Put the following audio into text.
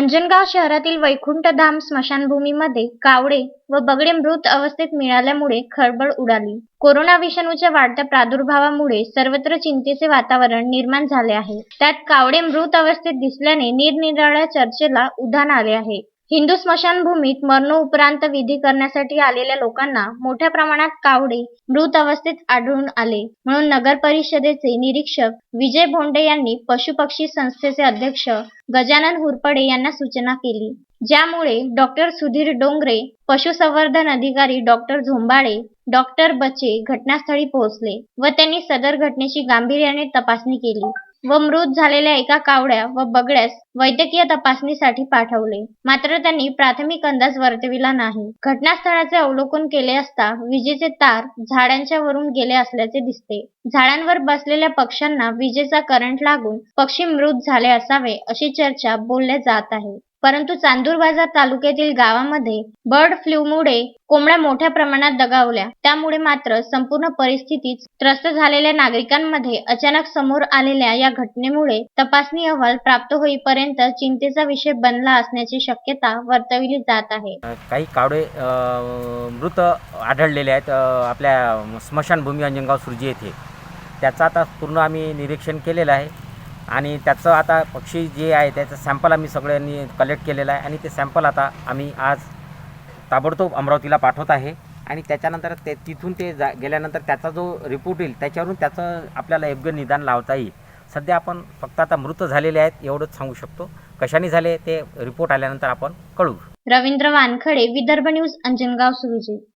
अंजनगाव शहरातील वैकुंठधाम स्मशानभूमीमध्ये कावडे व बगडे मृत अवस्थेत मिळाल्यामुळे खळबळ उडाली. कोरोना विषाणूच्या वाढत्या प्रादुर्भावामुळे सर्वत्र चिंतेचे वातावरण निर्माण झाले आहे. त्यात कावडे मृत अवस्थेत दिसल्याने निरनिराळ्या चर्चेला उधाण आले आहे. हिंदू स्मशानभूमीत मरणोपरांत विधी करण्यासाठी आलेल्या लोकांना मोठ्या प्रमाणात कावडे मृत अवस्थेत आढळून आले. म्हणून नगर परिषदेचे निरीक्षक विजय भोंडे यांनी पशुपक्षी संस्थेचे अध्यक्ष गजानन हुरपडे यांना सूचना केली. ज्यामुळे डॉक्टर सुधीर डोंगरे पशुसंवर्धन अधिकारी डॉक्टर झोंबाळे डॉक्टर बचे घटनास्थळी पोहोचले व त्यांनी सदर घटनेची गांभीर्याने तपासणी केली. व मृत झालेल्या एका कावड्या व बगड्यास वैद्यकीय तपासणीसाठी पाठवले. मात्र त्यांनी प्राथमिक अंदाज वर्तविला नाही. घटनास्थळाचे अवलोकन केले असता विजेचे तार झाडांच्या वरून गेले असल्याचे दिसते. झाडांवर बसलेल्या पक्ष्यांना विजेचा करंट लागून पक्षी मृत झाले असावे अशी चर्चा बोलल्या जात आहे. परंतु चांदूर बाजार तालुक्यातील गावामध्ये बर्ड फ्लूमुळे कोंबड्या मोठ्या प्रमाणात दगावल्या. त्यामुळे मात्र संपूर्ण परिस्थितीत त्रस्त झालेल्या नागरिकांमध्ये अचानक समोर आलेल्या या घटनेमुळे तपासणी अहवाल प्राप्त होईपर्यंत चिंतेचा विषय बनला असण्याची शक्यता वर्तविली जात आहे. काही कावडे मृत आढळलेले आहेत. आपल्या स्मशानभूमी अंजनगाव सुरजी येथे. त्याचं आता पूर्ण आम्ही निरीक्षण केलेलं आहे. आणि त्याचं आता पक्षी जे आहे त्याचं सॅम्पल आम्ही सगळ्यांनी कलेक्ट केलेलं आहे. आणि ते सॅम्पल आता आम्ही आज ताबडतोब अमरावतीला पाठवत आहे. आणि त्याच्यानंतर ते तिथून ते जा गेल्यानंतर त्याचा जो रिपोर्ट येईल त्याच्यावरून त्याचं आपल्याला योग्य निदान लावता येईल. सध्या आपण फक्त आता मृत झालेले आहेत एवढंच सांगू शकतो. कशाने झाले ते रिपोर्ट आल्यानंतर आपण कळू. रवींद्र वानखडे विदर्भ न्यूज अंजनगाव सुरजी.